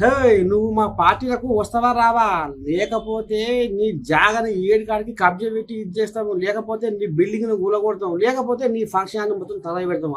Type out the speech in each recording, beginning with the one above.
హే నువ్వు మా పార్టీలకు వస్తావా రావా? లేకపోతే నీ జాగని ఏడు కాడికి కబ్జా పెట్టి ఇది చేస్తాము లేకపోతే నీ బిల్డింగ్ను కూలగొడతాం లేకపోతే నీ ఫంక్షన్ మొత్తం తల పెడతాం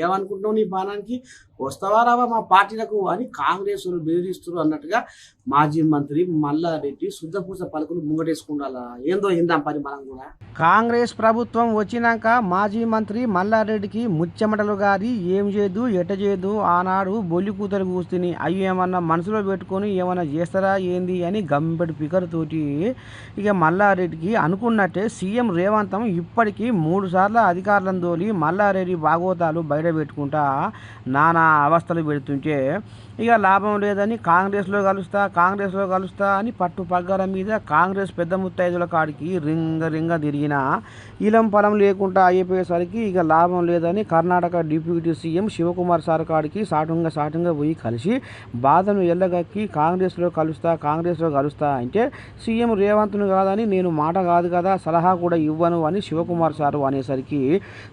ఏమనుకుంటున్నావు నీ బాణానికి? వస్తావా రావా మా పార్టీలకు అని కాంగ్రెస్ వాళ్ళు బెదిరిస్తున్నారు అన్నట్టుగా మాజీ మంత్రి మల్లారెడ్డి శుద్ధపూస పలుకులు ముంగటేసుకుండాలా? ఏందో ఇందాం పని మనం కూడా. కాంగ్రెస్ ప్రభుత్వం వచ్చినాక మాజీ మంత్రి మల్లారెడ్డికి ముచ్చెమటలు గారి ఏం చేయదు ఎట చేయదు ఆనాడు బొల్లి కూతురు కూస్తుని అవి ఏమన్నా మనసులో పెట్టుకొని ఏమన్నా చేస్తారా ఏంది అని గంపెడు పికరుతోటి ఇక మల్లారెడ్డికి అనుకున్నట్టే సీఎం రేవంతం ఇప్పటికీ మూడు సార్లు అధికారులను తోలి మల్లారెడ్డి భాగవతాలు బయట పెట్టుకుంటా. నానా అవస్థలు పెడుతుంటే ఇక లాభం లేదని కాంగ్రెస్లో కలుస్తా కాంగ్రెస్లో కలుస్తా అని పట్టు పగ్గర మీద కాంగ్రెస్ పెద్ద ముత్తైదుల కాడికి రింగ రింగ తిరిగిన ఇలం పొలం లేకుండా అయిపోయేసరికి ఇక లాభం లేదని Karnataka deputy CM Shivakumar sir కాడికి సాటంగా సాటంగా పోయి కలిసి బాధను ఎల్లగక్కి కాంగ్రెస్లో కలుస్తా కాంగ్రెస్లో కలుస్తా అంటే సీఎం రేవంత్ను కాదని నేను మాట కాదు కదా సలహా కూడా ఇవ్వను అని శివకుమార్ సారు అనేసరికి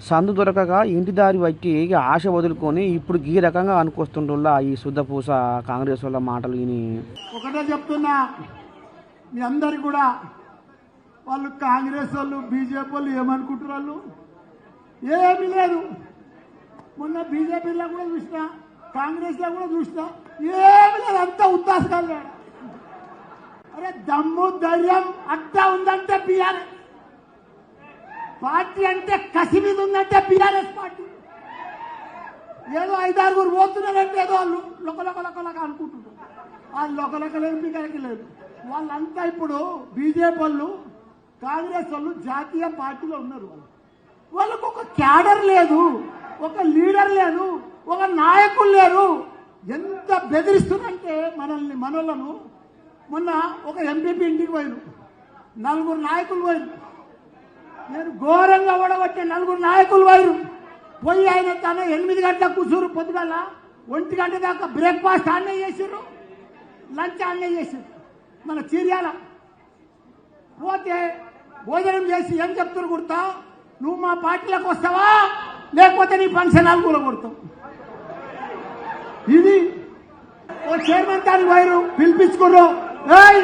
సందు దొరకగా ఇంటి దారి బట్టి ఆశ వదులుకొని ఇప్పుడు గీ రకంగా అనుకొస్తుండల్లా ఈ శుద్ధపూస కాంగ్రెస్ వాళ్ళ మాటలు విని. ఒకటే చెప్తున్నా మీ అందరికి కూడా వాళ్ళు కాంగ్రెస్ వాళ్ళు బీజేపీ వాళ్ళు ఏమనుకుంటారు వాళ్ళు ఏమీ లేదు. మొన్న బీజేపీలో కూడా చూసిన కాంగ్రెస్లో కూడా చూసిన ఏమీ లేదు. అంతా ఉద్దాసకాలు అరే దమ్ము ధైర్యం అట్టా ఉందంటే బీఆర్ఎస్. పార్టీ అంటే కసి మీద ఉందంటే బీఆర్ఎస్ పార్టీ. ఏదో ఐదారుగురు పోతున్నారంటే ఏదో వాళ్ళు లొక లొక అనుకుంటున్నారు. వాళ్ళు లొక లొక లేదు. లేదు వాళ్ళంతా ఇప్పుడు బీజేపీ వాళ్ళు కాంగ్రెస్ వాళ్ళు జాతీయ పార్టీలో ఉన్నారు వాళ్ళు. వాళ్ళకు ఒక క్యాడర్ లేదు ఒక లీడర్ లేదు ఒక నాయకులు లేరు. ఎంత బెదిరిస్తుందంటే మనల్ని మనలను మొన్న ఒక ఎంపీపీ ఇంటికి పోయిను నలుగురు నాయకులు పోయిను నేను ఘోరంగా ఓడగొట్టే నలుగురు నాయకులు వైరు పోయి ఆయన తన ఎనిమిది గంటల కూర్చురు పొద్దుగల. ఒంటి గంట దాకా బ్రేక్ఫాస్ట్ ఆన్నే చేసిర్రు లంచ్ ఆన్నే చేసిర్రు. మన చీర్యాల. పోతే భోజనం చేసి ఏం చెప్తున్నారు కుడతా నువ్వు మా పార్టీలకు వస్తావా? లేకపోతే నీ ఫంక్షన్ హాల్ కూడా కొడతావు. ఇది ఓ చైర్మన్ గారి వైరు పిలిపించుకుర్రు ఏయ్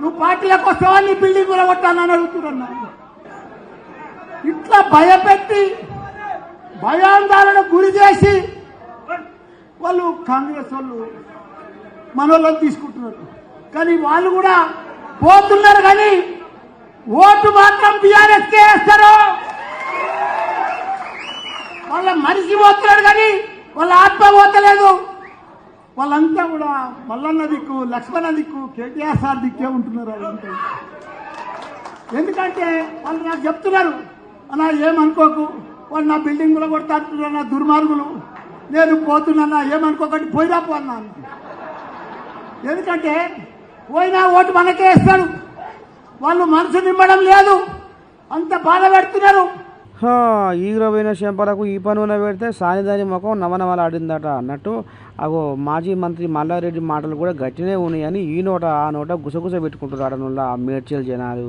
నువ్వు పార్టీలకు వస్తావా? నీ బిల్డింగ్ కూడా కొట్టానని అడుగుతున్నారు ఇట్లా భయపెట్టి భయాందోళన గురి చేసి వాళ్ళు కాంగ్రెస్ వాళ్ళు మనోళ్ళని తీసుకుంటున్నారు. కానీ వాళ్ళు కూడా పోతున్నారు కానీ ఓటు మాత్రం బీఆర్ఎస్ వేస్తారు. వాళ్ళ మనిషి పోతున్నాడు కానీ వాళ్ళ ఆత్మ పోతలేదు. వాళ్ళంతా కూడా మల్లన్న దిక్కు లక్ష్మణ దిక్కు కేటీఆర్ సార్ దిక్కే ఉంటున్నారు వాళ్ళంతా. ఎందుకంటే వాళ్ళు నాకు చెప్తున్నారు అలా ఏమనుకోకు? వాళ్ళు నా బిల్డింగ్ కూడా కొడతా అంటున్నారు నా దుర్మార్గులు. నేను పోతున్నా ఏమనుకోకండి పోయినా పోన్నాను ఎందుకంటే పోయినా ఓటు మనకే వేస్తాడు వాళ్ళు మనసు నిమ్మడం లేదు. అంత బాధ పెడుతున్నారు. హా, ఈగురపోయిన చెంపలకు ఈ పనున పెడితే సానిదాని ముఖం నవనవలాడిందట అన్నట్టు. అగో మాజీ మంత్రి మల్లారెడ్డి మాటలు కూడా గట్టినే ఉన్నాయని ఈ నోట ఆ నోట గుసగుస పెట్టుకుంటున్నారు ఆడనుల్లా మేడ్చల్ జనాలు.